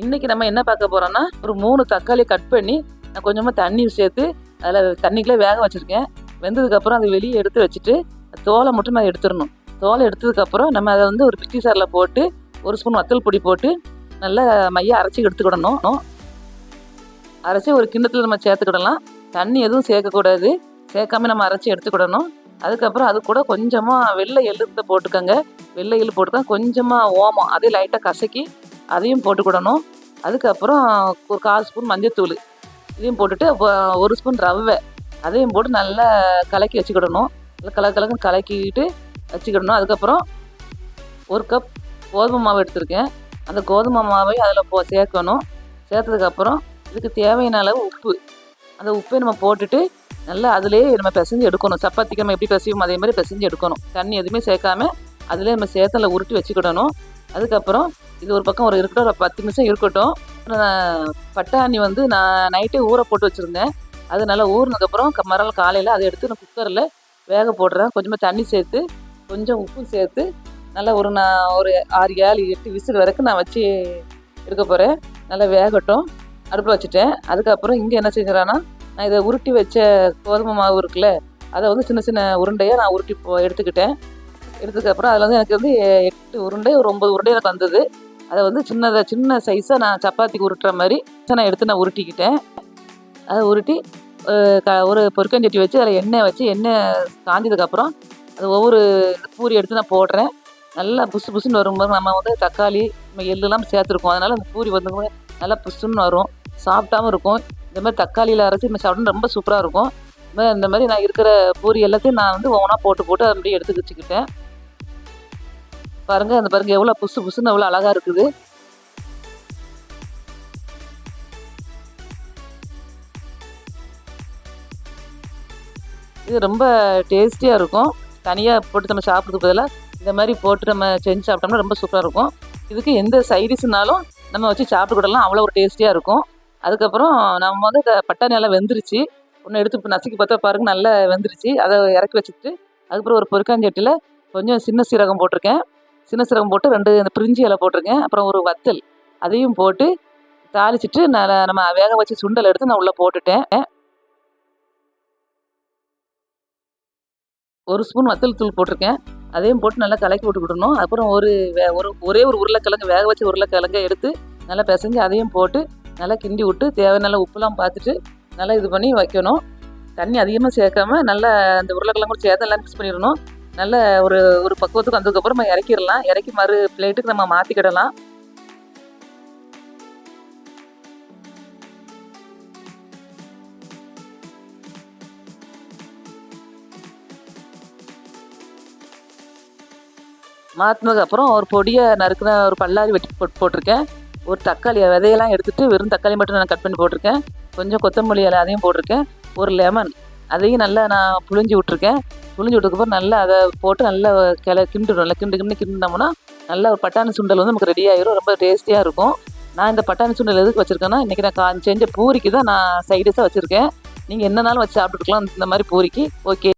இன்றைக்கி நம்ம என்ன பார்க்க போகிறோன்னா ஒரு மூணு தக்காளி கட் பண்ணி நான் கொஞ்சமாக தண்ணி சேர்த்து அதில் தண்ணிக்குள்ளே வேக வச்சுருக்கேன். வெந்ததுக்கப்புறம் அதை வெளியே எடுத்து வச்சுட்டு தோலை மட்டும் நான் எடுத்துடணும். தோலை எடுத்ததுக்கப்புறம் நம்ம அதை வந்து ஒரு பிச்சி சாரில் போட்டு ஒரு ஸ்பூன் வத்தல் பொடி போட்டு நல்லா மைய அரைச்சி எடுத்துக்கிடணும். அரைச்சி ஒரு கிண்ணத்தில் நம்ம சேர்த்துக்கிடலாம். தண்ணி எதுவும் சேர்க்கக்கூடாது. சேர்க்காம நம்ம அரைச்சி எடுத்துக்கிடணும். அதுக்கப்புறம் அது கூட கொஞ்சமாக வெள்ளை எள்ளு போட்டுக்கோங்க. வெள்ளை எள்ளு போட்டுக்கோங்க கொஞ்சமாக ஓமம். அதே லைட்டாக கசக்கி அதையும் போட்டுக்கிடணும். அதுக்கப்புறம் ஒரு கால் ஸ்பூன் மஞ்சத்தூள். இதையும் போட்டுட்டு அப்போ ஒரு ஸ்பூன் ரவை. அதையும் போட்டு நல்லா கலக்கி வச்சுக்கிடணும். நல்லா கலக்கு கலக்குன்னு கலக்கிட்டு வச்சுக்கிடணும். அதுக்கப்புறம் ஒரு கப் கோதுமை மாவு எடுத்திருக்கேன். அந்த கோதுமை மாவை அதில் போ சேர்க்கணும். சேர்த்ததுக்கப்புறம் இதுக்கு தேவையான அளவு உப்பு. அந்த உப்பை நம்ம போட்டுட்டு நல்லா அதுலேயே நம்ம பிசைஞ்சு எடுக்கணும். சப்பாத்திக்கு நம்ம எப்படி பிசையும் அதே மாதிரி பிசைஞ்சு எடுக்கணும். தண்ணி எதுவுமே சேர்க்காம அதிலே நம்ம சேத்தல உருட்டி வச்சுக்கிடணும். அதுக்கப்புறம் இது ஒரு பக்கம் ஒரு இருக்கட்டும் ஒரு பத்து நிமிஷம் இருக்கட்டும். நான் பட்டாணி வந்து நான் நைட்டே ஊற போட்டு வச்சுருந்தேன். அது நல்லா ஊறினதுக்கப்புறம் மறுநாள் காலையில் அதை எடுத்து நான் குக்கரில் வேக போடுறேன் கொஞ்சமாக தண்ணி சேர்த்து கொஞ்சம் உப்பு சேர்த்து நல்லா ஒரு நான் ஒரு ஆறு ஏழு எட்டு விசில் வரைக்கும் நான் வச்சு இருக்க போகிறேன் நல்லா வேகட்டும். அடுப்பில் வச்சுட்டேன். அதுக்கப்புறம் இங்கே என்ன செஞ்சுறேன்னா நான் இதை உருட்டி வச்ச கோதுமை மாவு இருக்குல்ல அதை வந்து சின்ன சின்ன உருண்டையாக நான் உருட்டி போ எடுத்துக்கிட்டேன். எடுத்ததுக்கப்புறம் அதில் வந்து எனக்கு வந்து எட்டு உருண்டை ஒரு ஒம்பது உருண்டை எனக்கு வந்தது அதை வந்து சின்னதாக சின்ன சைஸாக நான் சப்பாத்திக்கு உருட்டுற மாதிரி நான் எடுத்து நான் உருட்டிக்கிட்டேன். அதை உருட்டி க ஒரு பொருக்கஞ்சட்டி வச்சு அதில் எண்ணெய் வச்சு எண்ணெய் காஞ்சதுக்கப்புறம் அது ஒவ்வொரு பூரி எடுத்து நான் போடுறேன். நல்லா புசு புசுன்னு வரும்போது நம்ம வந்து தக்காளி நம்ம எள்ளுலாம் சேர்த்துருக்கோம். அதனால் அந்த பூரி வந்து நல்லா புசுன்னு வரும். சாப்பிட்டாமல் இருக்கும். இந்த மாதிரி தக்காளியில் அரைச்சி நம்ம சாப்பிடணும் ரொம்ப சூப்பராக இருக்கும். இந்த மாதிரி- இந்த மாதிரி நான் இருக்கிற பூரி எல்லாத்தையும் நான் வந்து ஒவ்வொன்றா போட்டு போட்டு அதை அப்படியே எடுத்து வச்சுக்கிட்டேன். பாருங்க அந்த பாருங்க எவ்வளோ புசு புசுன்னு எவ்வளோ அழகா இருக்குது. இது ரொம்ப டேஸ்டியாக இருக்கும். தனியாக போட்டு நம்ம சாப்பிட்றதுக்கு பதிலாக இந்த மாதிரி போட்டு நம்ம செஞ்சு சாப்பிட்டோம்னா ரொம்ப சூப்பராக இருக்கும். இதுக்கு எந்த சைடிஷ்னாலும் நம்ம வச்சு சாப்பிட்டுக்கிடலாம். அவ்வளோ ஒரு டேஸ்டியாக இருக்கும். அதுக்கப்புறம் நம்ம வந்து இந்த பட்டாணி எல்லாம் வெந்துருச்சு. ஒன்று எடுத்து இப்போ நசுக்கி பார்த்தா பாருங்க நல்லா வெந்துருச்சு. அதை இறக்கி வச்சுட்டு அதுக்கப்புறம் ஒரு பொருக்காஞ்சட்டியில் கொஞ்சம் சின்ன சீரகம் போட்டிருக்கேன். சின்ன சீரகம் போட்டு ரெண்டு அந்த பிரிஞ்சி இலை போட்டிருக்கேன். அப்புறம் ஒரு வத்தல். அதையும் போட்டு தாளிச்சிட்டு நான் நம்ம வேக வச்சு சுண்டல் எடுத்து நான் உள்ளே போட்டுட்டேன். ஒரு ஸ்பூன் வத்தல் தூள் போட்டிருக்கேன். அதையும் போட்டு நல்லா கலக்கி விட்டுக்கிடணும் அப்புறம் ஒரு வே- ஒரு ஒரே ஒரு உருளைக்கிழங்கு வேக வச்சு உருளைக்கிழங்கை எடுத்து நல்லா பிசைஞ்சு அதையும் போட்டு நல்லா கிண்டி விட்டு தேவையான உப்புலாம் பார்த்துட்டு நல்லா இது பண்ணி வைக்கணும். தண்ணி அதிகமாக சேர்க்காம நல்லா அந்த உருளைக்கிழங்கு சேர்த்து எல்லாம் மிக்ஸ் பண்ணிடணும். நல்ல ஒரு ஒரு பக்குவத்துக்கு வந்ததுக்கப்புறம் நம்ம இறக்கிடலாம். இறக்கி மறு பிளேட்டுக்கு நம்ம மாற்றிக்கிடலாம் மாற்றினதுக்கு அப்புறம் ஒரு பொடியை நறுக்கின ஒரு பல்லாரி வெட்டி போட்டு போட்டிருக்கேன். ஒரு தக்காளி விதையெல்லாம் எடுத்துகிட்டு வெறும் தக்காளி மட்டும் நான் கட் பண்ணி போட்டிருக்கேன். கொஞ்சம் கொத்தமல்லி இலை அதையும் போட்டிருக்கேன். ஒரு லெமன் அதையும் நல்லா நான் புழிஞ்சு விட்ருக்கேன் புழிஞ்சு விட்டதுக்கப்புறம் நல்லா அதை போட்டு நல்லா கிள கிண்டுடும் நல்லா கிண்டு கிண்டு கிண்டினோம்னா நல்லா ஒரு பட்டாணி சுண்டல் வந்து நமக்கு ரெடி ஆயிரும் ரொம்ப டேஸ்டியாக இருக்கும். நான் இந்த பட்டாணி சுண்டல் எதுக்கு வச்சுருக்கேன்னா இன்றைக்கி நான் செஞ்ச பூரிக்கு தான் நான் சைடிஷாக வச்சுருக்கேன். நீங்கள் என்னனாலும் வச்சு சாப்பிட்டுக்கலாம் இந்த மாதிரி பூரிக்கு. ஓகே